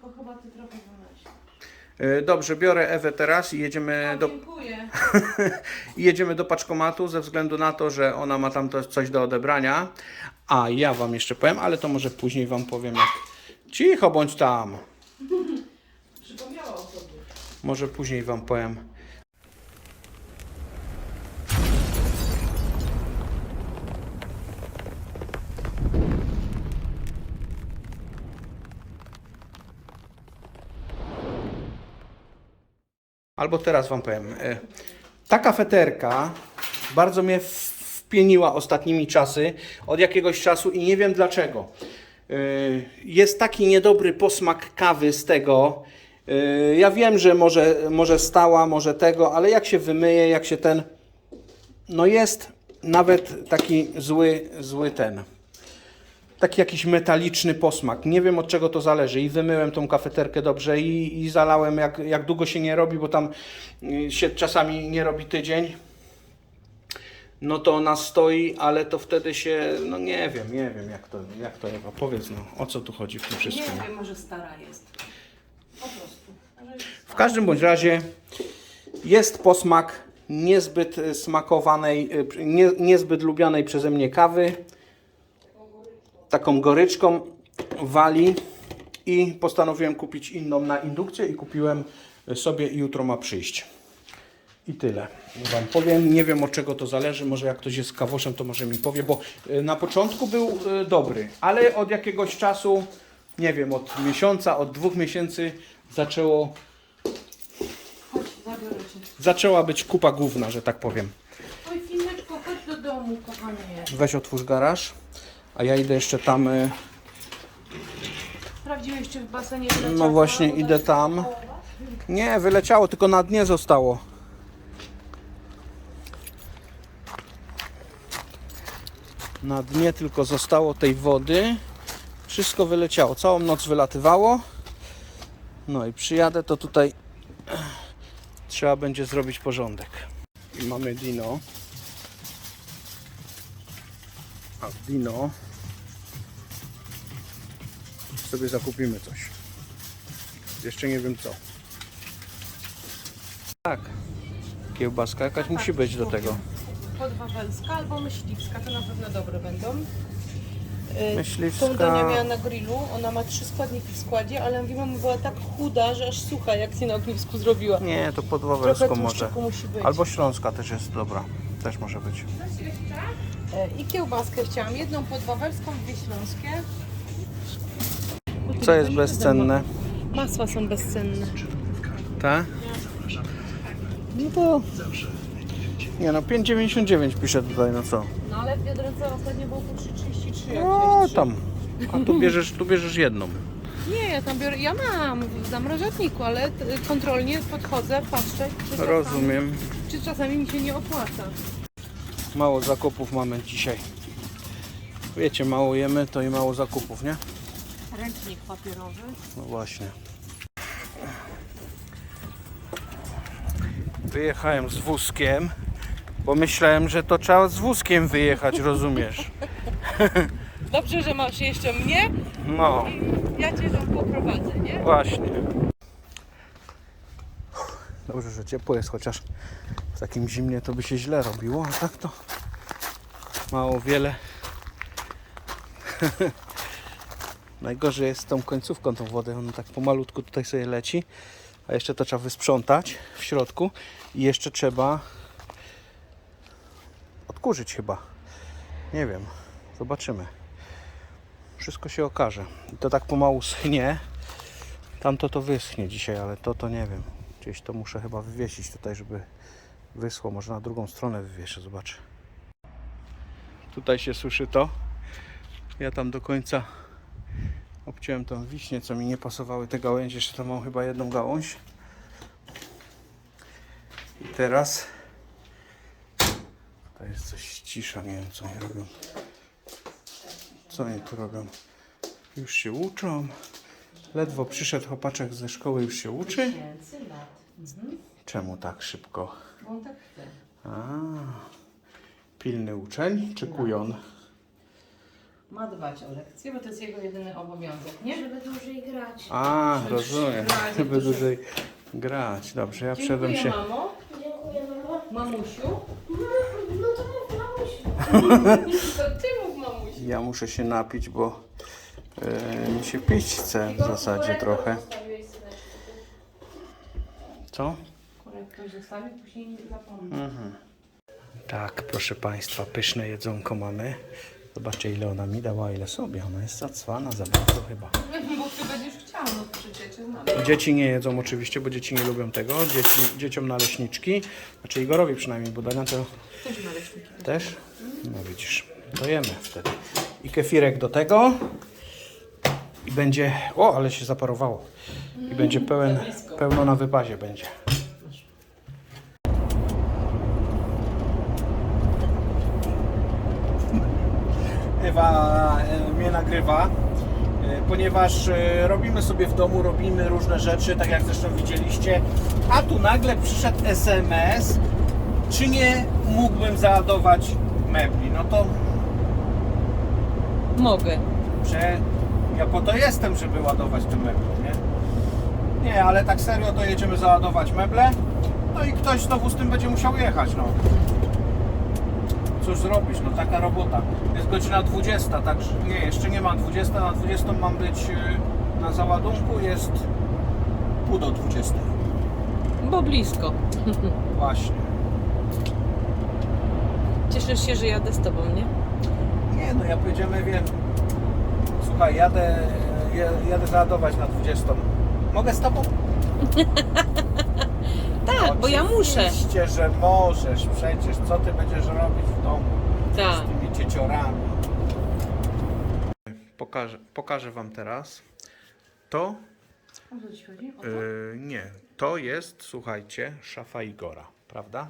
tylko chyba ty trochę wymyślisz. E, Dobrze, biorę Ewę teraz i jedziemy do, dziękuję. i jedziemy do paczkomatu ze względu na to, że ona ma tam to coś do odebrania. A ja wam jeszcze powiem, ale to może później wam powiem jak. Cicho bądź tam. Przypomniała o sobie. Może później wam powiem. Albo teraz wam powiem. E, Ta kafeterka bardzo mnie wpieniła ostatnimi czasy, od jakiegoś czasu i nie wiem dlaczego. E, Jest taki niedobry posmak kawy z tego. E, Ja wiem, że może, może stała, może tego, ale jak się wymyje, jak się ten. No jest nawet taki zły, zły ten. Taki jakiś metaliczny posmak. Nie wiem od czego to zależy. I wymyłem tą kafeterkę dobrze i, i zalałem jak, jak długo się nie robi, bo tam y, się czasami nie robi tydzień. No to ona stoi, ale to wtedy się, no nie wiem, nie wiem jak to, jak to Ewa, powiedz no, o co tu chodzi w tym wszystkim. Nie wiem, może stara jest. Po prostu. W każdym bądź razie jest posmak niezbyt smakowanej, y, nie, niezbyt lubianej przeze mnie kawy. Taką goryczką wali i postanowiłem kupić inną na indukcję i kupiłem sobie i jutro ma przyjść. I tyle Wam powiem. Nie wiem od czego to zależy. Może jak ktoś jest kawoszem, to może mi powie, bo y, na początku był y, dobry, ale od jakiegoś czasu, nie wiem, od miesiąca, od dwóch miesięcy zaczęło Chodź, zaczęła być kupa główna, że tak powiem. Oj, Fineczko, chodź do domu, kochanie. Weź otwórz garaż, a ja idę jeszcze tam. y, Sprawdziłeś, czy w basenie wyleciała? No właśnie, idę tam. Nie, wyleciało, tylko na dnie zostało. Na dnie tylko zostało tej wody. Wszystko wyleciało. Całą noc wylatywało. No i przyjadę, to tutaj trzeba będzie zrobić porządek. I mamy dino. A w dino sobie zakupimy coś. Jeszcze nie wiem co. Tak. Kiełbaska jakaś musi być do tego. Podwawelska albo myśliwska, to na pewno dobre będą. Yy, Myśliwska. Tą Donia miała na grillu, ona ma trzy składniki w składzie, ale mówiła, była tak chuda, że aż sucha, jak się na ognisku zrobiła. Nie, to pod Trochę Wawelską może. tłuszczyku musi być. Albo Śląska też jest dobra. Też może być. E, I kiełbaskę chciałam, jedną podwawelską, dwie śląskie. Co jest bezcenne? Masła są bezcenne. Tak? No to... Nie no, 5,99 pisze tutaj, no co? No ale w Biedronce ostatnio było po 3,33. jak No tam. A tu bierzesz, tu bierzesz jedną. Nie, ja tam biorę, ja mam w zamrażarniku, ale t- kontrolnie podchodzę, patrzę, czy czasami, Rozumiem. czy czasami mi się nie opłaca. Mało zakupów mamy dzisiaj. Wiecie, mało jemy, to i mało zakupów, nie? Ręcznik papierowy. No właśnie. Wyjechałem z wózkiem, bo myślałem, że to trzeba z wózkiem wyjechać, rozumiesz? Dobrze, że masz jeszcze mnie No, ja cię tam poprowadzę, nie? właśnie. Dobrze, że ciepło jest, chociaż w takim zimnie to by się źle robiło, a tak to mało wiele. Najgorzej jest z tą końcówką tą wodę, ona tak pomalutku tutaj sobie leci, a jeszcze to trzeba wysprzątać w środku i jeszcze trzeba odkurzyć chyba. Nie wiem, zobaczymy. Wszystko się okaże. I to tak pomału schnie. Tamto to wyschnie dzisiaj, ale to to nie wiem. Gdzieś to muszę chyba wywiesić tutaj, żeby wyschło. Może na drugą stronę wywieszę, zobaczę. Tutaj się słyszy to. Ja tam do końca obciąłem tą wiśnię, co mi nie pasowały te gałęzie. Jeszcze tam mam chyba jedną gałąź. I teraz tutaj jest coś cisza, nie wiem co oni robią. Co oni tu robią? Już się uczą. Ledwo przyszedł chłopaczek ze szkoły, już się uczy. Czemu tak szybko? Bo on tak chce. A, pilny uczeń czy kujon? ma dbać o lekcje, bo to jest jego jedyny obowiązek, nie? Żeby dłużej grać. A, Żeby rozumiem. grać, Żeby dłużej grać. Dobrze, ja wszedłem Dziękuję, się. mamo. Dziękuję, mamo. Mamusiu. No to mów, mamusiu. To ty mów mamusiu. Ja muszę się napić, bo mi się pić chce w zasadzie trochę. Co? Zapomnę. Tak, proszę Państwa, pyszne jedzonko mamy. Zobaczcie ile ona mi dała, ile sobie. Ona jest zacwana za bardzo chyba. Bo ty będziesz chciał, no przecież. Dzieci nie jedzą oczywiście, bo dzieci nie lubią tego. Dzieci, dzieciom naleśniczki. Znaczy Igorowi przynajmniej, bo Dania to Też naleśniki. też. No widzisz, to jemy wtedy. I kefirek do tego. I będzie... O, ale się zaparowało. I będzie pełen, pełno na wypazie będzie. Ewa e, mnie nagrywa, e, ponieważ e, robimy sobie w domu, robimy różne rzeczy, tak jak zresztą widzieliście, a tu nagle przyszedł SMS, czy nie mógłbym załadować mebli. No to Mogę. że ja po to jestem, żeby ładować te meble, nie? Nie, ale tak serio to jedziemy załadować meble, no i ktoś znowu z tym będzie musiał jechać, no. Cóż zrobić, no taka robota. Jest godzina 20, także nie, jeszcze nie ma 20, na 20 mam być y, na załadunku, jest pół do 20. Bo blisko. Właśnie. Cieszysz się, że jadę z tobą, nie? Nie, no ja powiedziałem, wiem, słuchaj, jadę, ja- jadę załadować na 20. Mogę z tobą? Tak, bo ja muszę. Oczywiście, że możesz przecież. Co ty będziesz robić w domu Tak. z tymi dzieciorami? Pokażę, pokażę wam teraz. To, O co ci chodzi? O to? yy, nie, to jest, słuchajcie, szafa Igora, prawda?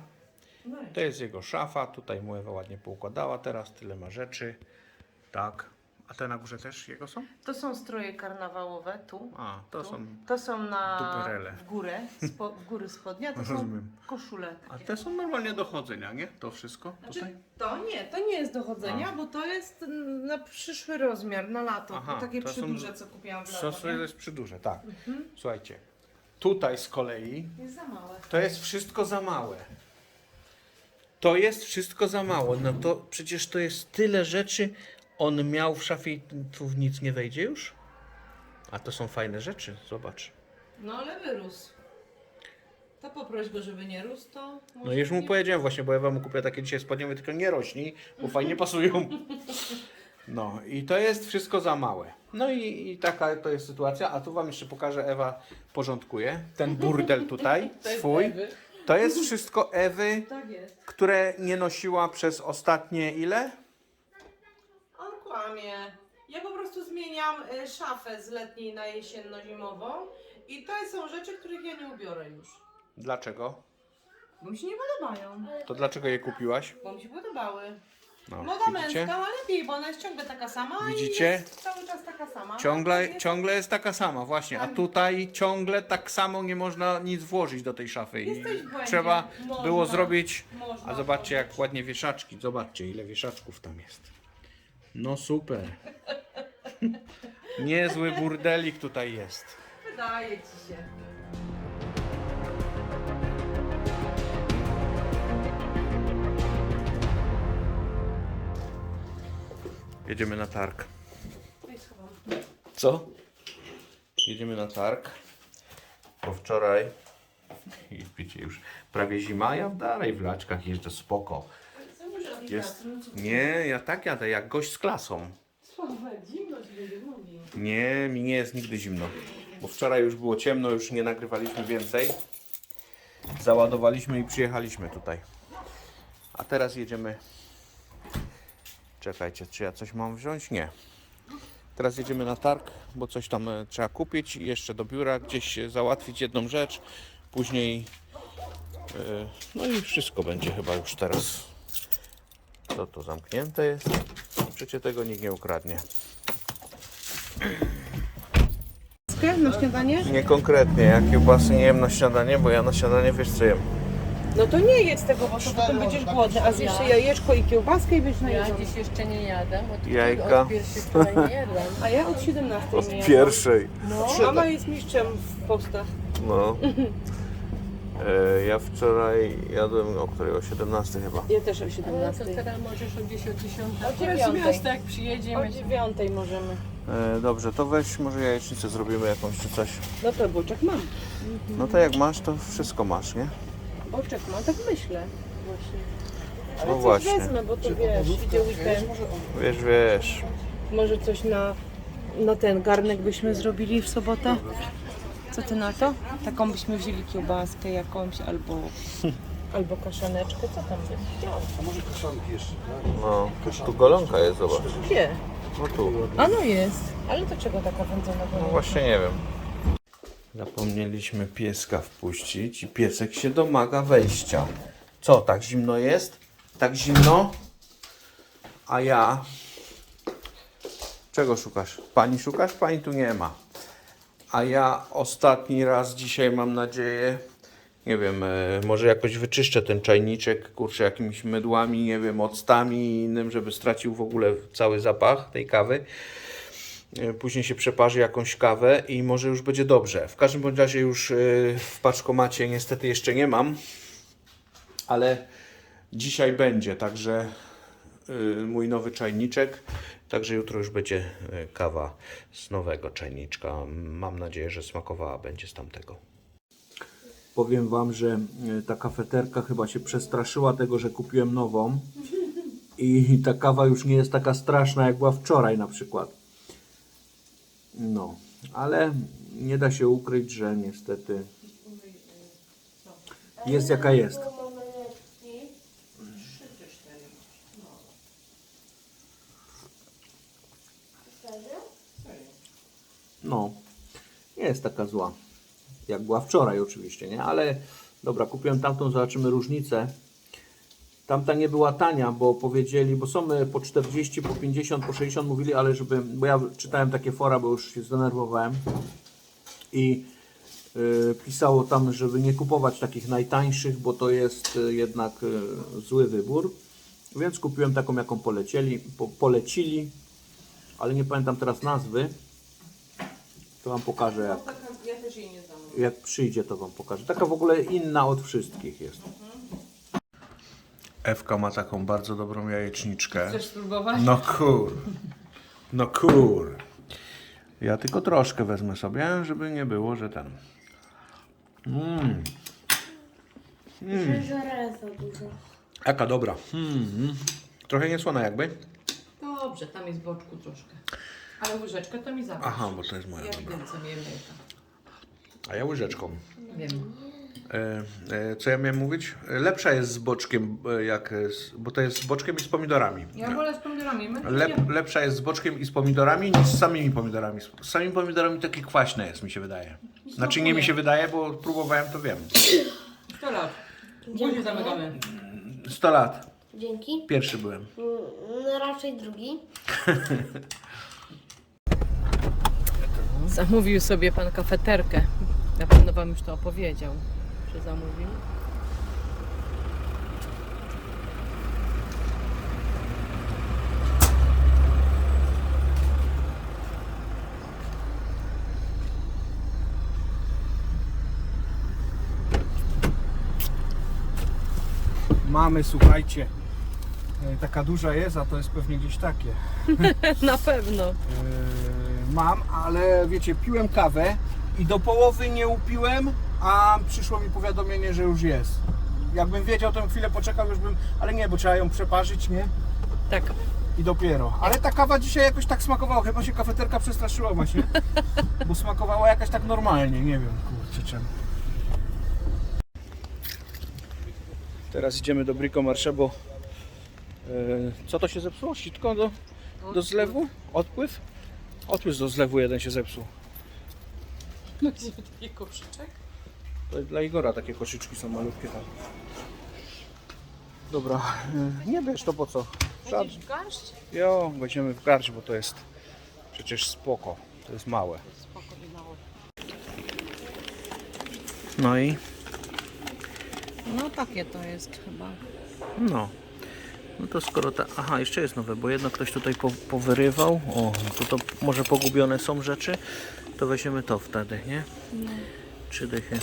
Weź. To jest jego szafa, tutaj mu Ewa ładnie poukładała, teraz tyle ma rzeczy. Tak. A te na górze też jego są? To są stroje karnawałowe, tu. A, to tu. są. To są na duperele. w górę, spo, w góry spodnia, to są Rozumiem. koszule. A Takie. te są normalnie do chodzenia, nie? To wszystko Znaczy, tutaj? to nie, to nie jest do chodzenia, bo to jest mm, na przyszły rozmiar, na lato. Aha, to takie to są- przyduże, co kupiłam w To lato. to nie? jest przyduże, tak. Słuchajcie, tutaj z kolei Jest za małe. to jest wszystko za małe. To jest wszystko za mało. No to przecież to jest tyle rzeczy. On miał w szafie tu nic nie wejdzie już? A to są fajne rzeczy, zobacz. No ale wyrósł. To poproś go, żeby nie rósł, to No już mu powiedziałem właśnie, bo Ewa mu kupiła takie dzisiaj spodnie, mówię, tylko nie rośnij, bo fajnie pasują. No i to jest wszystko za małe. No i, i taka to jest sytuacja, a tu wam jeszcze pokażę, Ewa porządkuje ten burdel tutaj, To jest swój. Ewy. To jest wszystko Ewy, Tak jest. które nie nosiła przez ostatnie ile? Kłamie. Ja po prostu zmieniam y, szafę z letniej na jesienno-zimową i to są rzeczy, których ja nie ubiorę już. Dlaczego? Bo mi się nie podobają. To dlaczego je kupiłaś? Bo mi się podobały. No, Moda widzicie? męska ma lepiej, bo ona jest ciągle taka sama Widzicie? i jest cały czas taka sama. Ciągle, jest- ciągle jest taka sama, właśnie. A tutaj ciągle tak samo nie można nic włożyć do tej szafy. I Jesteś w błędzie. trzeba Można. było zrobić. Można A zobaczcie, jak ładnie wieszaczki. Zobaczcie, ile wieszaczków tam jest. No super. Niezły burdelik tutaj jest. Wydaje ci się. Jedziemy na targ. Co? Jedziemy na targ. Bo wczoraj, i wiecie, już prawie zima, ja dalej w laczkach jeżdżę spoko. Co mówisz o tej Jest. Nie, ja tak jadę, jak gość z klasą. Zimno ci będzie mówił. Nie, mi nie jest nigdy zimno. Bo wczoraj już było ciemno, już nie nagrywaliśmy więcej. Załadowaliśmy i przyjechaliśmy tutaj. A teraz jedziemy. Czekajcie, czy ja coś mam wziąć? Nie. Teraz jedziemy na targ, bo coś tam e, trzeba kupić i jeszcze do biura gdzieś e, załatwić jedną rzecz. Później. e, No i wszystko będzie chyba już teraz. To to zamknięte jest. Przecież tego nikt nie ukradnie. Na śniadanie? Nie konkretnie, ja kiełbasy nie jem na śniadanie, bo ja na śniadanie wiesz co jem. No to nie jest tego, bo to potem będziesz głodny, a zjesz sobie jajeczko i kiełbaskę i będziesz Ja dziś jeszcze nie jadam, od, Jajka. od pierwszej wczoraj nie jadłam. A ja od 17 nie jadłam. pierwszej. No, mama jest mistrzem w postach. No. E, ja wczoraj jadłem o której? O 17 chyba. Ja też o No to 17. teraz możesz o gdzieś o 10. O Akurat z dziewiątej. miasta jak O przyjedziemy. 9 możemy. E, dobrze, to weź może jajecznicę zrobimy jakąś czy coś. No to boczek mam. No to jak masz, to wszystko masz, nie? Boczek mam, tak myślę. Właśnie. Ale No coś właśnie. wezmę, bo to wiesz, idzie weekend. Wiesz, wiesz. Może coś na, na ten garnek byśmy zrobili w sobotę? Co ty na to? Taką byśmy wzięli kiełbaskę jakąś albo, albo kaszaneczkę. Co tam byś chciał? No, tu golonka jest, zobacz. Gdzie? No tu. A no jest. Ale to czego taka wędzona No właśnie nie wiem. Zapomnieliśmy pieska wpuścić i piesek się domaga wejścia. Co, tak zimno jest? Tak zimno? A ja... Czego szukasz? Pani szukasz? Pani tu nie ma. A ja ostatni raz dzisiaj mam nadzieję, nie wiem, e, może jakoś wyczyszczę ten czajniczek, kurczę, jakimiś mydłami, nie wiem, octami i innym, żeby stracił w ogóle cały zapach tej kawy. E, Później się przeparzy jakąś kawę i może już będzie dobrze. W każdym bądź razie już e, w paczkomacie niestety jeszcze nie mam, ale dzisiaj będzie, także mój nowy czajniczek. Także jutro już będzie y, kawa z nowego czajniczka. Mam nadzieję, że smakowała będzie z tamtego. Powiem Wam, że y, ta kafeterka chyba się przestraszyła tego, że kupiłem nową. I ta kawa już nie jest taka straszna, jak była wczoraj na przykład. No, ale nie da się ukryć, że niestety jest jaka jest. No, nie jest taka zła. Jak była wczoraj oczywiście, nie? Ale dobra, kupiłem tamtą, zobaczymy różnicę. Tamta nie była tania, bo powiedzieli, bo są e, po 40, po 50, po 60 mówili, ale żeby, bo ja czytałem takie fora, bo już się zdenerwowałem i y, pisało tam, żeby nie kupować takich najtańszych, bo to jest y, jednak y, zły wybór. Więc kupiłem taką, jaką polecieli, po, polecili, ale nie pamiętam teraz nazwy. To Wam pokażę, jak, Ja też jej nie znam. jak przyjdzie, to Wam pokażę. Taka w ogóle inna od wszystkich jest. Ewka ma taką bardzo dobrą jajeczniczkę. Chcesz spróbować? No kur. No kur. Ja tylko troszkę wezmę sobie, żeby nie było, że ten. Mmm, Że żre za dużo. jaka dobra. Mm. Trochę niesłona jakby. Dobrze, tam jest boczku troszkę. Ale łyżeczkę to mi zabrać. Aha, bo to jest moja Ja dobra. wiem, co wiemy. A ja łyżeczką. Wiem. E, e, co ja miałem mówić? E, Lepsza jest z boczkiem, e, jak, z, bo to jest z boczkiem i z pomidorami. Ja wolę z pomidorami. My Lep, lepsza jest z boczkiem i z pomidorami niż z samymi pomidorami. Z samymi pomidorami takie kwaśne jest, mi się wydaje. Znaczy nie mi się wydaje, bo próbowałem, to wiem. 100 lat. Zamykamy. 100 lat. Dzięki. Pierwszy byłem. Mm, raczej drugi. Zamówił sobie pan kafeterkę. Na pewno wam już to opowiedział, że zamówił. Mamy, słuchajcie, e, taka duża jest, a to jest pewnie gdzieś takie. Na pewno. Mam, ale wiecie, piłem kawę i do połowy nie upiłem, a przyszło mi powiadomienie, że już jest. Jakbym wiedział, to chwilę poczekał, już bym, ale nie, bo trzeba ją przeparzyć, nie? Tak. I dopiero. Ale ta kawa dzisiaj jakoś tak smakowała, chyba się kafeterka przestraszyła właśnie, bo smakowała jakaś tak normalnie, nie wiem, kurczę czemu. Teraz idziemy do Brico Marché, bo e, co to się zepsuło? Sitko do, do zlewu? Odpływ? Odpływ do zlewu jeden się zepsuł. Taki koszyczek? To dla Igora takie koszyczki są malutkie tam. Dobra, e, nie wiesz to po co. Żad... Będziesz w garść? Jo, weźmiemy w garść, bo to jest przecież spoko. To jest małe. Spoko, małe. No i No takie to jest chyba. No. No to skoro ta... Aha, jeszcze jest nowe, bo jedno ktoś tutaj po, powyrywał. O, to, to może pogubione są rzeczy. To weźmiemy to wtedy, nie? Trzy dychy.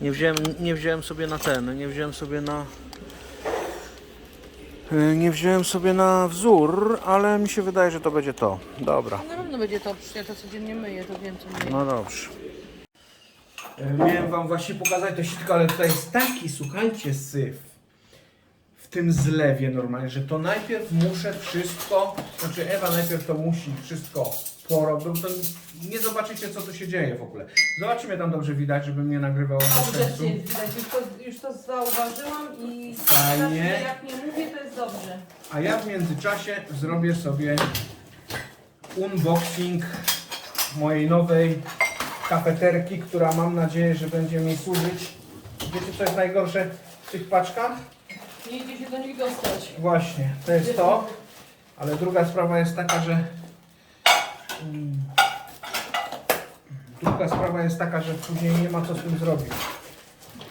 Nie wziąłem, nie wziąłem sobie na ten, nie wziąłem sobie na... Yy, Nie wziąłem sobie na wzór, ale mi się wydaje, że to będzie to. Dobra. Na pewno będzie to, przecież ja to codziennie myję, to wiem co myję. No dobrze. Miałem wam właśnie pokazać to sitko, ale tutaj jest taki, słuchajcie, syf tym zlewie normalnie, że to najpierw muszę wszystko, znaczy Ewa najpierw to musi wszystko porobić, to nie zobaczycie co tu się dzieje w ogóle. Zobaczcie mnie tam dobrze widać, żeby mnie nagrywało bez Dobrze sensu. widać, już to, już to zauważyłam i Fajnie. zawsze jak nie mówię, to jest dobrze. A ja w międzyczasie zrobię sobie unboxing mojej nowej kafeterki, która mam nadzieję, że będzie mi służyć. Wiecie co jest najgorsze w tych paczkach? Nie idzie się do nich dostać. Właśnie, to jest to. Ale druga sprawa jest taka, że... mm, Druga sprawa jest taka, że później nie ma co z tym zrobić.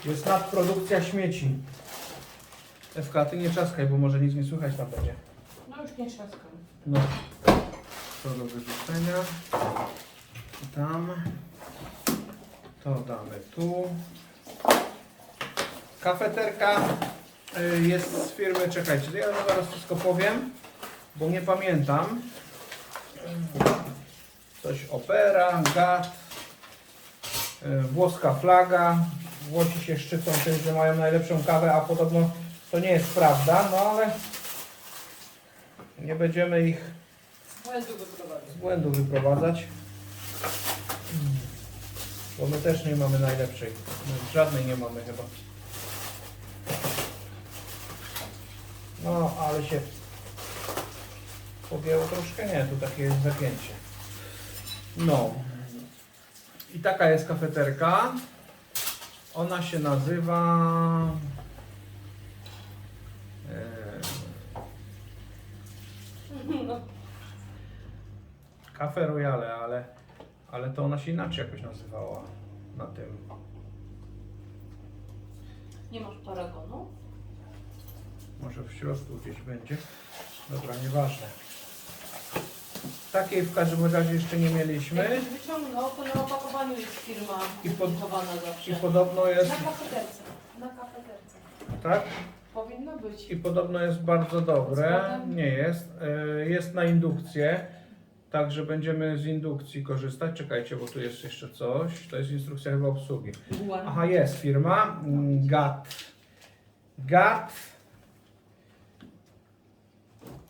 Jest nadprodukcja śmieci. Ewka, ty nie czaskaj, bo może nic nie słychać tam będzie. No już nie trzaskam. No. To do wyrzucenia. I tam. To damy tu. Kafeterka jest z firmy, czekajcie, ja wam zaraz wszystko powiem, bo nie pamiętam. Coś opera, gat, y, włoska flaga. Włosi się szczycą tym, że mają najlepszą kawę, a podobno to nie jest prawda, no ale nie będziemy ich z błędu wyprowadzać. Bo my też nie mamy najlepszej. My żadnej nie mamy chyba. No, ale się pogięło troszkę. Nie, tu takie jest zapięcie. No. I taka jest kafeterka. Ona się nazywa... E, Cafe Royale, ale, ale to ona się inaczej jakoś nazywała na tym. Nie masz paragonu? Może w środku gdzieś będzie. Dobra, nieważne. Takiej w każdym razie jeszcze nie mieliśmy. Byś wyciągnął, to na opakowaniu jest firma I pod- publikowana zawsze. I podobno jest, Na kafeterce. Na kafeterce. tak? Powinno być. I podobno jest bardzo dobre. Nie jest. E, Jest na indukcję. Także będziemy z indukcji korzystać. Czekajcie, bo tu jest jeszcze coś. To jest instrukcja chyba obsługi. Była. Aha, jest firma. mm, GAT. GAT.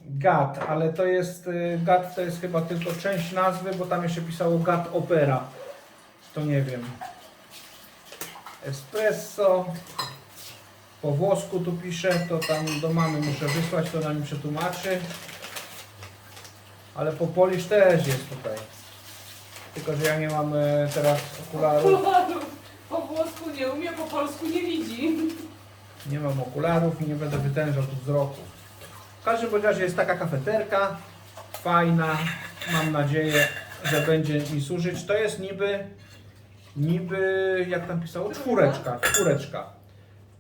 GAT, ale to jest. y, GAT to jest chyba tylko część nazwy, bo tam jeszcze pisało GAT Opera. To nie wiem. Espresso. Po włosku tu pisze, to tam do mamy muszę wysłać, to nam przetłumaczy. Ale po polisz też jest tutaj. Tylko, że ja nie mam e, teraz okularów. Po włosku nie umie, po polsku nie widzi. Nie mam okularów i nie będę wytężał tu wzroku. W każdym razie jest taka kafeterka, fajna. Mam nadzieję, że będzie mi służyć. To jest niby, niby, jak tam pisało, czwóreczka, czwóreczka.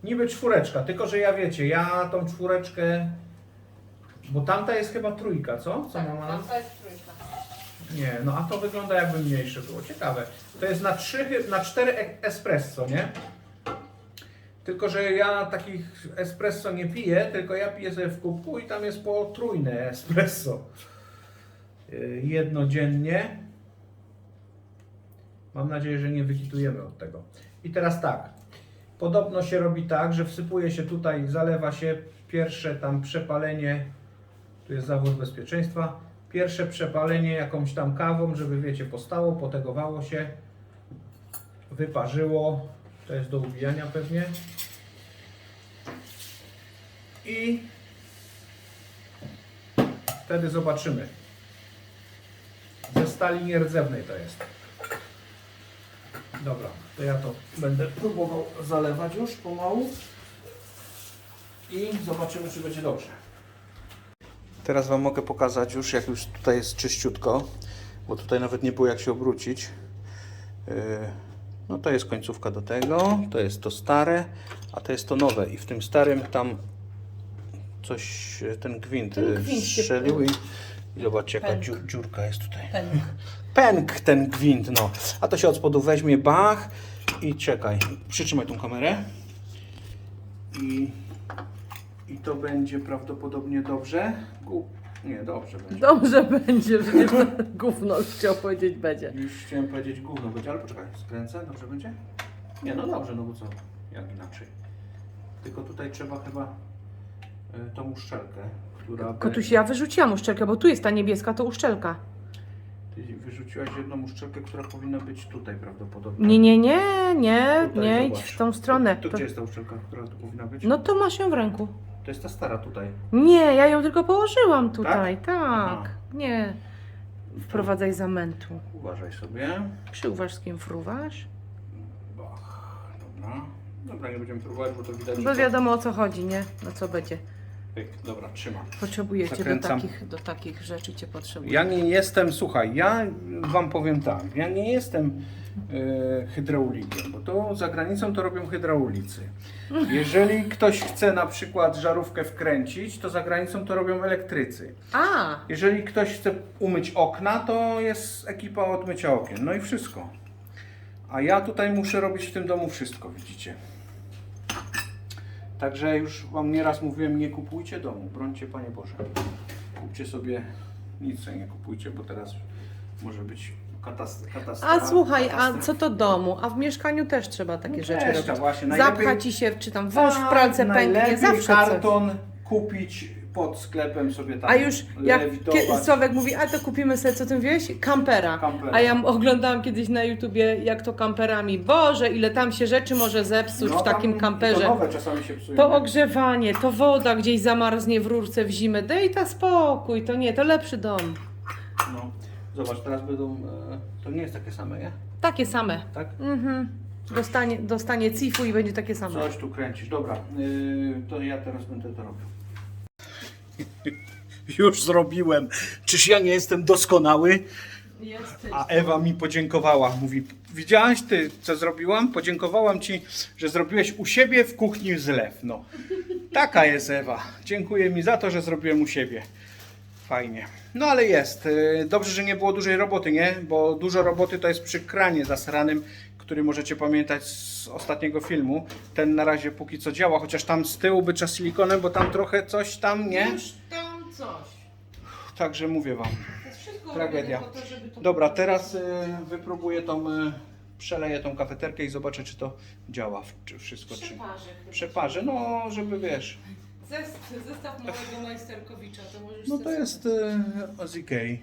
Niby czwóreczka, tylko że ja wiecie, ja tą czwóreczkę, bo tamta jest chyba trójka, co? Co mama nam? To jest trójka. Nie, no a to wygląda jakby mniejsze było. Ciekawe. To jest na, trzy, chy- na cztery e- espresso, nie? Tylko, że ja takich espresso nie piję, tylko ja piję sobie w kubku i tam jest po trójne espresso. Yy, Jedno dziennie. Mam nadzieję, że nie wykitujemy od tego. I teraz tak. Podobno się robi tak, że wsypuje się tutaj, zalewa się pierwsze tam przepalenie. Tu jest zawód bezpieczeństwa. Pierwsze przepalenie jakąś tam kawą, żeby wiecie, postało, potegowało się, wyparzyło. To jest do ubijania pewnie. I wtedy zobaczymy. Ze stali nierdzewnej to jest. Dobra, to ja to będę próbował zalewać już pomału. I zobaczymy, czy będzie dobrze. Teraz Wam mogę pokazać już, jak już tutaj jest czyściutko, bo tutaj nawet nie było jak się obrócić. Yy, No to jest końcówka do tego, to jest to stare, a to jest to nowe i w tym starym tam coś, e, ten gwint, Ten e, gwint strzelił i, i zobaczcie jaka Pęk. dziu, dziurka jest tutaj. Ten. Pęk ten gwint, no. A to się od spodu weźmie, bach i czekaj, przytrzymaj tą kamerę. I, i to będzie prawdopodobnie dobrze. Gu- nie, dobrze będzie. Dobrze będzie, że nie gówno chciał powiedzieć będzie. Już chciałem powiedzieć gówno będzie, ale poczekaj, skręcę, dobrze będzie? Nie, no dobrze, no bo co, jak inaczej. Tylko tutaj trzeba chyba tą uszczelkę, która... Kotuś, ja wyrzuciłam uszczelkę, bo tu jest ta niebieska, to uszczelka. Ty wyrzuciłaś jedną uszczelkę, która powinna być tutaj prawdopodobnie. Nie, nie, nie, nie, Tutaj, nie idź zobacz. w tą stronę. To, To- gdzie jest ta uszczelka, która tu powinna być? No to masz ją w ręku. To jest ta stara tutaj. Nie, ja ją tylko położyłam tutaj, tak. Aha. Nie. Wprowadzaj zamętu. Uważaj sobie. Przyuważ z kim fruwasz. Bach, dobra. Dobra, nie będziemy próbować, bo to widać, że Bo to... wiadomo o co chodzi, nie? No co będzie. Pyk, Dobra, trzymam. Potrzebujecie do takich, do takich rzeczy cię potrzebuję. Ja nie jestem, słuchaj, ja wam powiem tak, ja nie jestem e, hydraulikiem, bo to za granicą to robią hydraulicy. Jeżeli ktoś chce na przykład żarówkę wkręcić, to za granicą to robią elektrycy. A! Jeżeli ktoś chce umyć okna, to jest ekipa od mycia okien. No i wszystko. A ja tutaj muszę robić w tym domu wszystko, widzicie. Także już Wam nieraz mówiłem, nie kupujcie domu, brońcie Panie Boże. Kupcie sobie, nic sobie nie kupujcie, bo teraz może być katas- katastrofa. A słuchaj, a co to domu? A w mieszkaniu też trzeba takie No rzeczy też, robić. właśnie, Zapcha ci się, czy tam wąż w Tak, pralce pęknie, zawsze coś. karton kupić pod sklepem sobie tam A już jak Sławek mówi, a to kupimy sobie, co ty mówiłeś? Kampera. Kampera. A ja oglądałam kiedyś na YouTubie, jak to kamperami. Boże, ile tam się rzeczy może zepsuć No, w takim kamperze. To nowe czasami się psują. To nie? ogrzewanie, to woda gdzieś zamarznie w rurce w zimę. Daj ta spokój, to nie, to lepszy dom. No. Zobacz, teraz będą. E, to nie jest takie same, nie? Takie same. Tak? Mhm. Dostanie, dostanie cifu i będzie takie same. Coś tu kręcisz. Dobra, y, to ja teraz będę to robił. Już zrobiłem. Czyż ja nie jestem doskonały? Jesteś. A Ewa mi podziękowała. Mówi, widziałaś ty, co zrobiłam? Podziękowałam ci, że zrobiłeś u siebie w kuchni zlew. No, taka jest Ewa. Dziękuję mi za to, że zrobiłem u siebie. Fajnie. No ale jest. Y, Dobrze, że nie było dużej roboty, nie? Bo dużo roboty to jest przy kranie zasranym, który możecie pamiętać z ostatniego filmu. Ten na razie póki co działa, chociaż tam z tyłu by trzeba silikonem, bo tam trochę coś tam, nie? Już tam coś. Także mówię wam. To jest wszystko Tragedia. robione po to, żeby to- Dobra, teraz y, wypróbuję tą, y, przeleję tą kafeterkę i zobaczę, czy to działa, w- czy wszystko, czy Przeparzę. przeparzę, no, żeby wiesz, Zest- Zestaw małego majsterkowicza, to możesz no to sobie- jest y, z Ikei.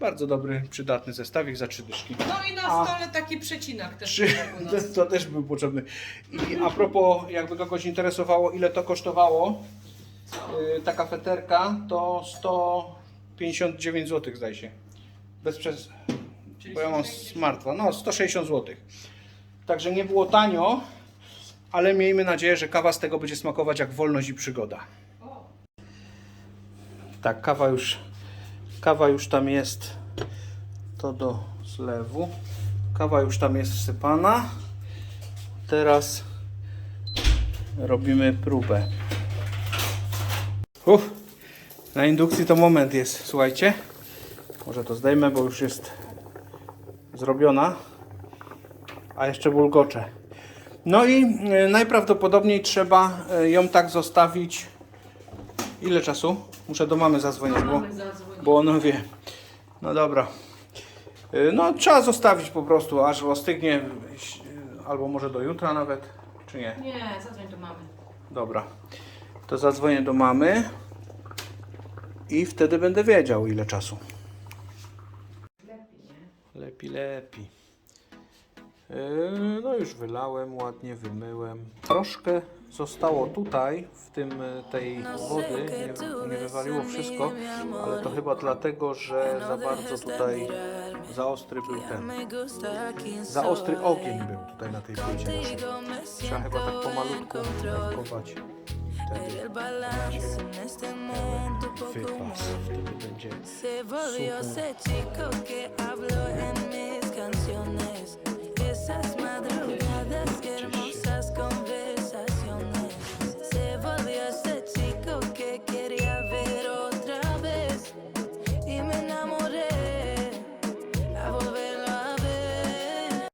Bardzo dobry, przydatny zestawik za trzy dyszki. No i na A. stole taki przecinak też Trzy, u to, nas. to też był potrzebny. I a propos, jakby kogoś interesowało, ile to kosztowało, y, ta kafeterka, to 159 zł zdaje się. Bez przez... Bo ja mam smartwa. No, 160 zł. Także nie było tanio, ale miejmy nadzieję, że kawa z tego będzie smakować jak wolność i przygoda. Tak, kawa już, kawa już tam jest. To do zlewu. Kawa już tam jest wsypana. Teraz robimy próbę. Uff, na indukcji to moment jest, słuchajcie. Może to zdejmę, bo już jest zrobiona. A jeszcze bulgocze. No i e, najprawdopodobniej trzeba e, ją tak zostawić. Ile czasu? Muszę do mamy zadzwonić, bo, bo ona wie. No dobra. Y, No trzeba zostawić po prostu, aż ostygnie, y, albo może do jutra nawet, czy nie? Nie, zadzwoń do mamy. Dobra. To zadzwonię do mamy i wtedy będę wiedział ile czasu. Lepiej, lepiej. Yy, No już wylałem, ładnie wymyłem. Troszkę zostało tutaj, w tym y, tej wody, nie, nie wywaliło wszystko, ale to chyba dlatego, że za bardzo tutaj za ostry był ten. Za ostry ogień był tutaj na tej płycie. Trzeba chyba tak pomalutku wędkować. Wtedy. Wtedy będzie super. esas madrugadas.